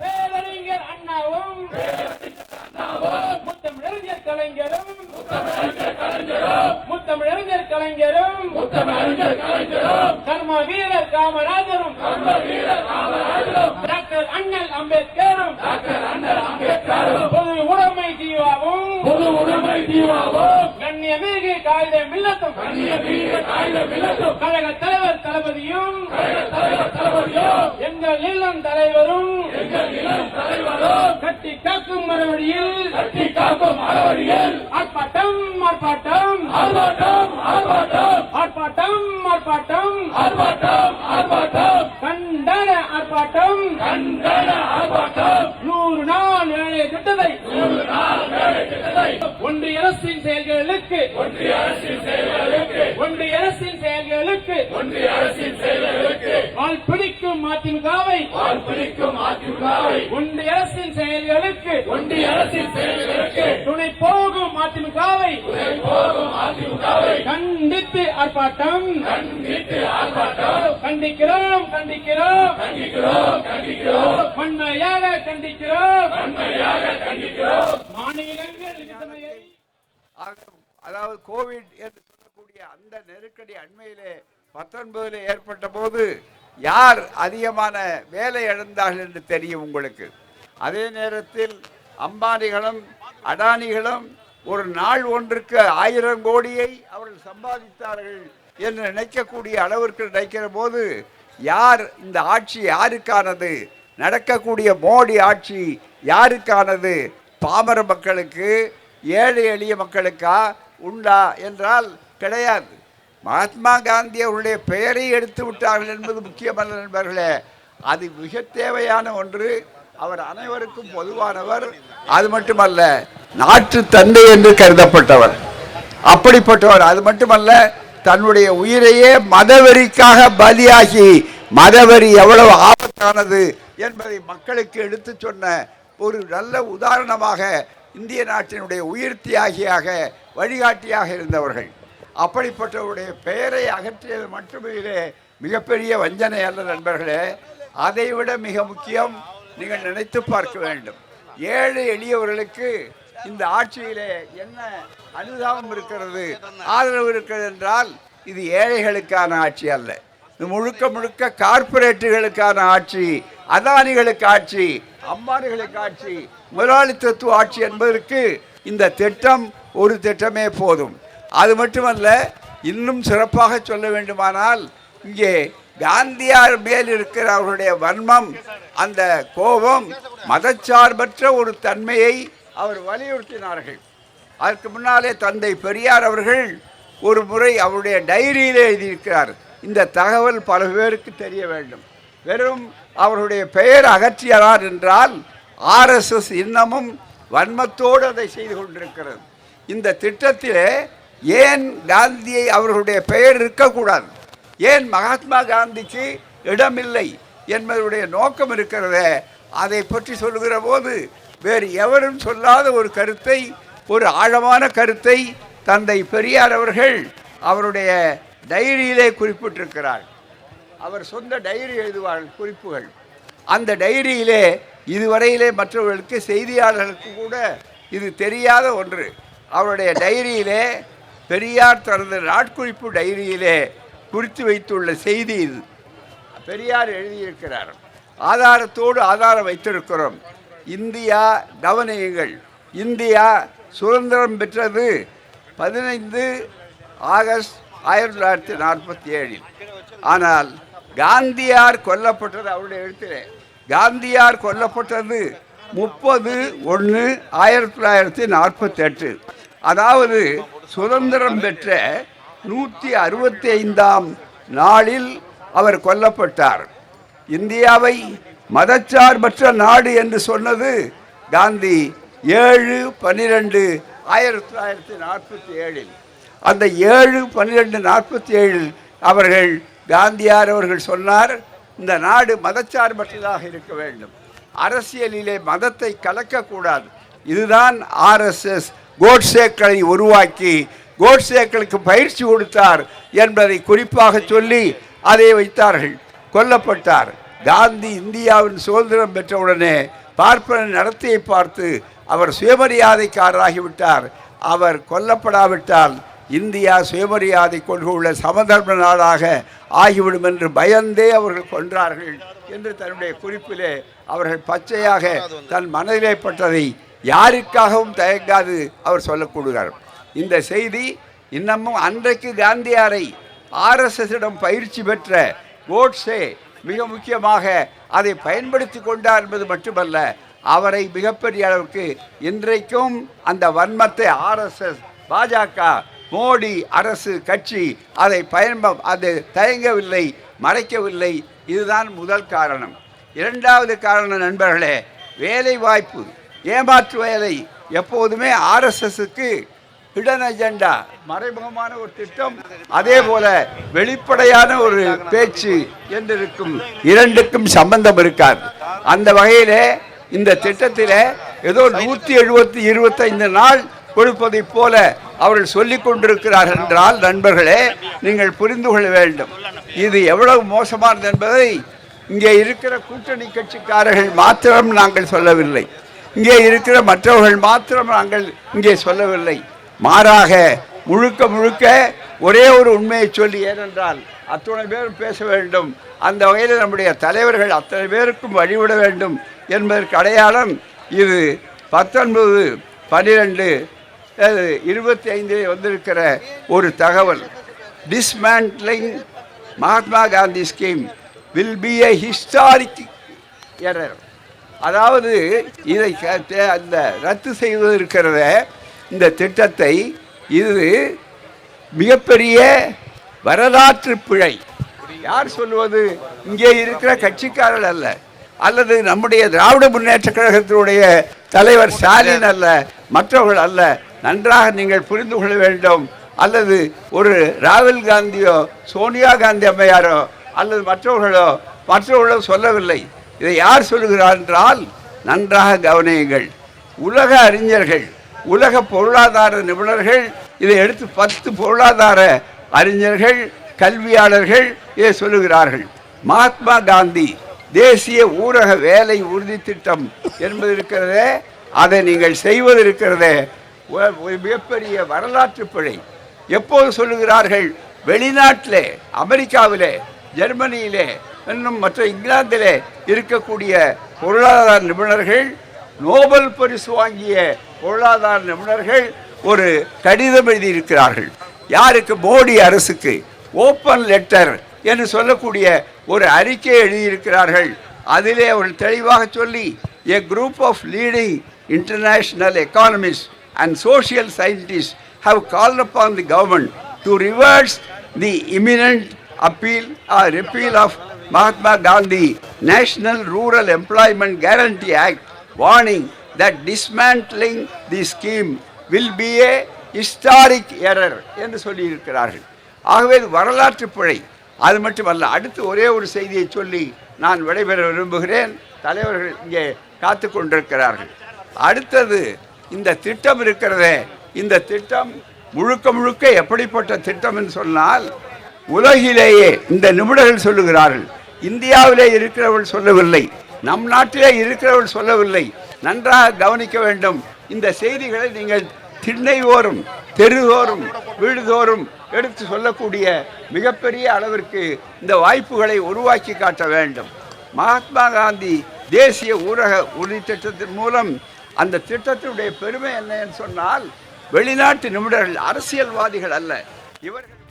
பேரறிஞர் அண்ணாவும் முத்தமிழறிஞர் கலைஞரும் முத்தமிழறிஞர் கலைஞரும் கர்ம வீரர் காமராஜரும் டாக்டர் அண்ணல் அம்பேத்கரும் பொது உடைமை ஜீவாவும் பொது உடைமை தீவாவும் கண்ணியமிகு காகித மில்லத்தும் கழக தலைவர் தளபதியும் எங்கள் இல்லம் தலைவரும் கட்டி காக்கும் மறுபடியில் கட்டி காக்கும் அறவழியில் ஆர்ப்பாட்டம் ஆர்ப்பாட்டம். ஆர்ப்பாட்டம் ஆர்ப்பாட்டம். ஆர்ப்பாட்டம் ஆர்ப்பாட்டம். ஆர்ப்பாட்டம் ஆர்ப்பாட்டம். கண்டன ஆர்ப்பாட்டம். கண்டன ஆர்ப்பாட்டம். நூறு நாள் வேலை திட்டத்தை. நூறு நாள் வேலை திட்டத்தை. ஒன்றிய அரசின் செயல்களுக்கு ஒன்றிய அரசின் செயல்களுக்கு ஒன்றிய அரசின் செயல்களுக்கு ஒன்றிய அரசின் செயல்களுக்கு ஆள் பிடிக்கும் அதிமுகவை பால் பிடிக்கும் அதிமுகவை ஒன்றிய அரசின் செயல்களுக்கு ஒன்றிய அரசின் செயல்களுக்கு துணை போகும் அதிமுகவை துணை போகும் அதிமுகவை கண்டித்து ஆர்ப்பாட்டம் கண்டித்து ஆர்ப்பாட்டம் கண்டிக்கிறோம் கண்டிக்கிறோம். கண்டிக்கிறோம் கண்டிக்கிறோம். வன்மையாக கண்டிக்கிறோம். உண்மையாக கண்டிக்கிறோம். மாநிலங்கள் அதாவது கோவிட் அந்த நெருக்கடி அண்மையிலே பத்தொன்பதுல ஏற்பட்ட போது யார் அதிகமான வேலை இழந்தார்கள் என்று தெரியும் உங்களுக்கு. அதே நேரத்தில் அம்பானிகளும் அடானிகளும் ஒரு நாள் ஒன்றுக்கு ஆயிரம் கோடியை அவர்கள் சம்பாதித்தார்கள் என்று நினைக்கக்கூடிய அளவிற்கு நினைக்கிற போது யார் இந்த ஆட்சி யாருக்கானது? நடக்கக்கூடிய மோடி ஆட்சி யாருக்கானது? பாமர மக்களுக்கு ஏழை எளிய மக்களுக்கா உண்டா? என்றால் கிடையாது. மகாத்மா காந்தி அவருடைய பெயரை எடுத்து விட்டார்கள் என்பது முக்கியமல்ல நண்பர்களே. அது மிக தேவையான ஒன்று. அவர் அனைவருக்கும் பொதுவானவர். அது மட்டுமல்ல நாட்டு தந்தை என்று கருதப்பட்டவர். அப்படிப்பட்டவர். அது மட்டுமல்ல தன்னுடைய உயிரையே மதவெறிக்காக பலியாகி மதவெறி எவ்வளவு ஆபத்தானது என்பதை மக்களுக்கு எடுத்துச் சொன்ன ஒரு நல்ல உதாரணமாக இந்திய நாட்டினுடைய உயிர் தியாகியாக வழிகாட்டியாக இருந்தவர்கள். அப்படிப்பட்டவருடைய பெயரை அகற்றியது மட்டுமே மிகப்பெரிய வஞ்சனை அல்ல நண்பர்களே. அதைவிட மிக முக்கியம் நீங்கள் நினைத்து பார்க்க வேண்டும். ஏழை எளியவர்களுக்கு இந்த ஆட்சியிலே என்ன அனுதாபம் இருக்கிறது ஆதரவு இருக்கிறது என்றால் இது ஏழைகளுக்கான ஆட்சி அல்ல. இது முழுக்க முழுக்க கார்ப்பரேட்டுகளுக்கான ஆட்சி அதானிகளுக்கு ஆட்சி அம்பானிகளுக்கு ஆட்சி முதலாளித்துவ ஆட்சி என்பதற்கு இந்த திட்டம் ஒரு திட்டமே போதும். அது மட்டுமல்ல இன்னும் சிறப்பாக சொல்ல வேண்டுமானால் இங்கே காந்தியார் மேல் இருக்கிற அவருடைய வன்மம் அந்த கோபம் மதச்சார்பற்ற ஒரு தன்மையை அவர் வலியுறுத்தினார்கள். அதற்கு முன்னாலே தந்தை பெரியார் அவர்கள் ஒரு முறை அவருடைய டைரியில் எழுதியிருக்கிறார். இந்த தகவல் பல பேருக்கு தெரிய வேண்டும். வெறும் அவருடைய பெயர் அகற்றியலார் என்றால் ஆர்எஸ்எஸ் இன்னமும் வன்மத்தோடு அதை செய்து கொண்டிருக்கிறது. இந்த திட்டத்திலே ஏன் காந்தியை அவர்களுடைய பெயர் இருக்கக்கூடாது? ஏன் மகாத்மா காந்திக்கு இடமில்லை என்பதுடைய நோக்கம் இருக்கிறதே? அதை பற்றி சொல்லுகிற போது வேறு எவரும் சொல்லாத ஒரு கருத்தை ஒரு ஆழமான கருத்தை தந்தை பெரியார் அவர்கள் அவருடைய டைரியிலே குறிப்பிட்டிருக்கிறார். அவர் சொந்த டைரி எழுதுவார் குறிப்புகள். அந்த டைரியிலே இதுவரையிலே மற்றவர்களுக்கு செய்தியாளர்களுக்கு கூட இது தெரியாத ஒன்று. அவருடைய டைரியிலே பெரியார் தனது நாட்குறிப்பு டைரியிலே குறித்து வைத்துள்ள செய்தி இது. பெரியார் எழுதியிருக்கிறார் ஆதாரத்தோடு ஆதாரம் வைத்திருக்கிறோம். இந்தியா கவனியுங்கள் இந்தியா சுதந்திரம் பெற்றது பதினைந்து ஆகஸ்ட் ஆயிரத்தி தொள்ளாயிரத்தி நாற்பத்தி ஏழில். ஆனால் காந்தியார் கொல்லப்பட்டது அவருடைய எழுத்திலே காந்தியார் கொல்லப்பட்டது முப்பது ஒன்று ஆயிரத்தி தொள்ளாயிரத்தி நாற்பத்தி எட்டு அதாவது சுதந்திரம் பெற்ற நூற்றி அறுபத்தி ஐந்தாம் நாளில் அவர் கொல்லப்பட்டார். இந்தியாவை மதச்சார்பற்ற நாடு என்று சொன்னது காந்தி ஏழு பன்னிரெண்டு ஆயிரத்தி தொள்ளாயிரத்தி நாற்பத்தி ஏழில் அந்த ஏழு பன்னிரெண்டு நாற்பத்தி ஏழில் அவர்கள் காந்தியார் அவர்கள் சொன்னார் இந்த நாடு மதச்சார்பற்றதாக இருக்க வேண்டும். அரசியலிலே மதத்தை கலக்கக்கூடாது. இதுதான் ஆர்எஸ்எஸ் கோட்சேக்களை உருவாக்கி கோட்சேக்களுக்கு பயிற்சி கொடுத்தார் என்பதை குறிப்பாக சொல்லி அதை வைத்தார்கள். கொல்லப்பட்டார். காந்தி இந்தியாவின் சுதந்திரம் பெற்றவுடனே பார்ப்பன நடத்தையை பார்த்து அவர் சுயமரியாதைக்காரராகிவிட்டார். அவர் கொல்லப்படாவிட்டால் இந்தியா சுயமரியாதை கொள்கை உள்ள சமதர்ம நாடாக ஆகிவிடும் என்று பயந்தே அவர்கள் கொன்றார்கள் என்று தன்னுடைய குறிப்பிலே அவர்கள் பச்சையாக தன் மனதிலே பட்டதை யாருக்காகவும் தயங்காது அவர் சொல்லக்கூடுகிறார். இந்த செய்தி இன்னமும் அன்றைக்கு காந்தியாரை ஆர்எஸ்எஸிடம் பயிற்சி பெற்ற கோட்ஸே மிக முக்கியமாக அதை பயன்படுத்தி கொண்டார் என்பது மட்டுமல்ல அவரை மிகப்பெரிய அளவுக்கு இன்றைக்கும் அந்த வன்மத்தை ஆர்எஸ்எஸ் பாஜக மோடி அரசு கட்சி அதை பயன்ப அது தயங்கவில்லை மறைக்கவில்லை. இதுதான் முதல் காரணம். இரண்டாவது காரணம் நண்பர்களே வேலை வாய்ப்பு ஏமாற்று வேலை எப்போதுமே ஆர்எஸ்எஸ்க்கு ஹிடன் அஜெண்டா மறைமுகமான ஒரு திட்டம். அதே போல வெளிப்படையான ஒரு பேச்சு என்றிருக்கும் இரண்டுக்கும் சம்பந்தம் இருக்காது. அந்த வகையில் இந்த திட்டத்தில் ஏதோ நூற்றி எழுபத்தி இருபத்தைந்து நாள் கொடுப்பதைப் போல அவர்கள் சொல்லிக் கொண்டிருக்கிறார்கள் என்றால் நண்பர்களே நீங்கள் புரிந்து கொள்ள வேண்டும். இது எவ்வளவு மோசமானது என்பதை இங்கே இருக்கிற கூட்டணி கட்சிக்காரர்கள் மாத்திரம் நாங்கள் சொல்லவில்லை. இங்கே இருக்கிற மற்றவர்கள் மாத்திரம் நாங்கள் இங்கே சொல்லவில்லை. மாறாக முழுக்க முழுக்க ஒரே ஒரு உண்மையை சொல்லி ஏனென்றால் அத்தனை பேரும் பேச வேண்டும். அந்த வகையில் நம்முடைய தலைவர்கள் அத்தனை பேருக்கும் வழிவிட வேண்டும் என்பதற்கு அடையாளம் இது பத்தொன்பது பன்னிரெண்டு இருபத்தி ஐந்தில் வந்திருக்கிற ஒரு தகவல். Dismantling Mahatma Gandhi scheme will be a historic error அதாவது இதை அந்த ரத்து செய்வது இருக்கிறத இந்த திட்டத்தை இது மிகப்பெரிய வரலாற்று பிழை. யார் சொல்லுவது? இங்கே இருக்கிற கட்சிக்காரர் அல்ல. அல்லது நம்முடைய திராவிட முன்னேற்ற கழகத்தினுடைய தலைவர் ஸ்டாலின் அல்ல. மற்றவர்கள் அல்ல. நன்றாக நீங்கள் புரிந்து கொள்ள வேண்டும். அல்லது ஒரு ராகுல் காந்தியோ சோனியா காந்தி அம்மையாரோ அல்லது மற்றவர்களோ மற்றவர்களோ சொல்லவில்லை. இதை யார் சொல்லுகிறார் என்றால் நன்றாக கவனியுங்கள். உலக அறிஞர்கள் உலக பொருளாதார நிபுணர்கள் இதை எடுத்து பத்து பொருளாதார அறிஞர்கள் கல்வியாளர்கள் இதை சொல்லுகிறார்கள். மகாத்மா காந்தி தேசிய ஊரக வேலை உறுதி திட்டம் என்பது இருக்கிறதே அதை நீங்கள் செய்வது இருக்கிறதே. மிகப்பெரிய வரலாற்று பிழை. எப்போது சொல்லுகிறார்கள் வெளிநாட்டிலே அமெரிக்காவிலே ஜெர்மனியிலே இன்னும் மற்ற இங்கிலாந்திலே இருக்கக்கூடிய பொருளாதார நிபுணர்கள் நோபல் பரிசு வாங்கிய பொருளாதார நிபுணர்கள் ஒரு கடிதம் எழுதியிருக்கிறார்கள். யாருக்கு? மோடி அரசுக்கு. ஓப்பன் லெட்டர் என்று சொல்லக்கூடிய ஒரு அறிக்கை எழுதியிருக்கிறார்கள். அதிலே அவர்கள் தெளிவாக சொல்லி a group of leading leading economists and and social scientists have upon the government to reverse the imminent appeal or repeal of Mahatma Gandhi National Rural Employment Guarantee Act, warning that dismantling the scheme will be a historic error என்று சொல்லியிருக்கிறார்கள். ஆகவே இது வரலாற்று பிழை. அது மட்டுமல்ல அடுத்து ஒரே ஒரு செய்தியை சொல்லி நான் விடைபெற விரும்புகிறேன். தலைவர்கள் இங்கே காத்து கொண்டிருக்கிறார்கள். அடுத்தது இந்த திட்டம் இருக்கிறதே. இந்த திட்டம் முழுக்க முழுக்க எப்படிப்பட்ட திட்டம் என்று சொன்னால் உலகிலேயே இந்த நிபுணர்கள் சொல்லுகிறார்கள். இந்தியாவிலே இருக்கிறவர்கள் சொல்லவில்லை. நம் நாட்டிலே இருக்கிறவர்கள் சொல்லவில்லை. நன்றாக கவனிக்க வேண்டும். இந்த செய்திகளை நீங்கள் திண்ணைவோறும் தெருதோறும் வீடுதோறும் எடுத்து சொல்லக்கூடிய மிகப்பெரிய அளவிற்கு இந்த வாய்ப்புகளை உருவாக்கி காட்ட வேண்டும். மகாத்மா காந்தி தேசிய ஊரக உறுதி திட்டத்தின் மூலம் அந்த திட்டத்தினுடைய பெருமை என்ன என்று சொன்னால் வெளிநாட்டு நிபுணர்கள் அரசியல்வாதிகள் அல்ல. இவர்கள்